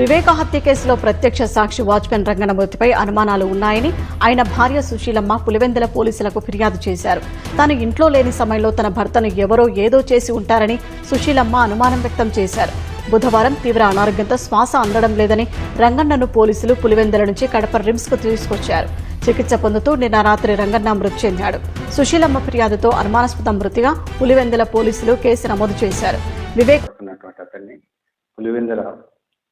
వివేక హత్య కేసులో ప్రత్యక్ష సాక్షి వాచ్మెన్ రంగనమూర్తిపై మృతిపై అనుమానాలు ఉన్నాయని ఆయన భార్య సుశీలమ్మ పులివెందుల పోలీసులకు ఫిర్యాదు చేశారు. తాను ఇంట్లో లేని సమయంలో తన భర్తను ఎవరో ఏదో చేసి ఉంటారని సుశీలమ్మ అనుమానం వ్యక్తం చేశారు. బుధవారం తీవ్ర అనారోగ్యంతో శ్వాస అందడం లేదని రంగన్నను పోలీసులు పులివెందుల నుంచి కడప రిమ్స్కు తీసుకొచ్చారు. చికిత్స పొందుతూ నిన్న రాత్రి రంగన్న మృతి చెందాడు. సుశీలమ్మ ఫిర్యాదుతో అనుమానాస్పద మృతిగా పులివెందుల పోలీసులు కేసు నమోదు చేశారు. వివేక్ పులివెందుల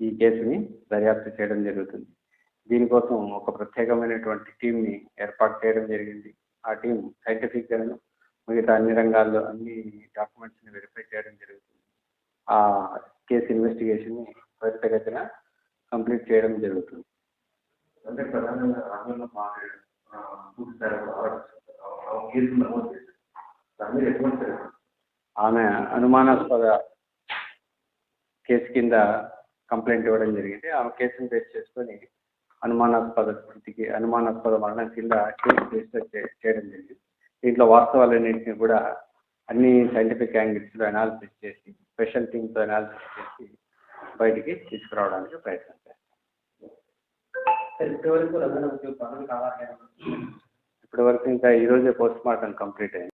ఈ కేసుని దర్యాప్తు చేయడం జరుగుతుంది. దీనికోసం ఒక ప్రత్యేకమైనటువంటి టీంని ఏర్పాటు చేయడం జరిగింది. ఆ టీం సైంటిఫిక్ గాను మిగతా అన్ని రంగాల్లో అన్ని డాక్యుమెంట్స్ని వెరిఫై చేయడం జరుగుతుంది. ఆ కేసు ఇన్వెస్టిగేషన్ని త్వరితగతిన కంప్లీట్ చేయడం జరుగుతుంది. అంటే ప్రధానంగా? ఆమె అనుమానాస్పద కేసు కింద కంప్లైంట్ ఇవ్వడం జరిగింది. ఆమె కేసును బేస్ చేసుకొని అనుమానాస్పద స్థితికి అనుమానాస్పద మరణం కింద కేసు రిజిస్టర్ చే- చేయడం జరిగింది. దీంట్లో వాస్తవాలన్నింటినీ కూడా అన్ని సైంటిఫిక్ యాంగిల్స్లో అనాలిసిస్ చేసి స్పెషల్ టీమ్తో అనాలిసిస్ చేసి బయటికి తీసుకురావడానికి ప్రయత్నం చేస్తాం. ఇప్పటివరకు ఇంకా ఈరోజే పోస్ట్ మార్టం కంప్లీట్ అయింది.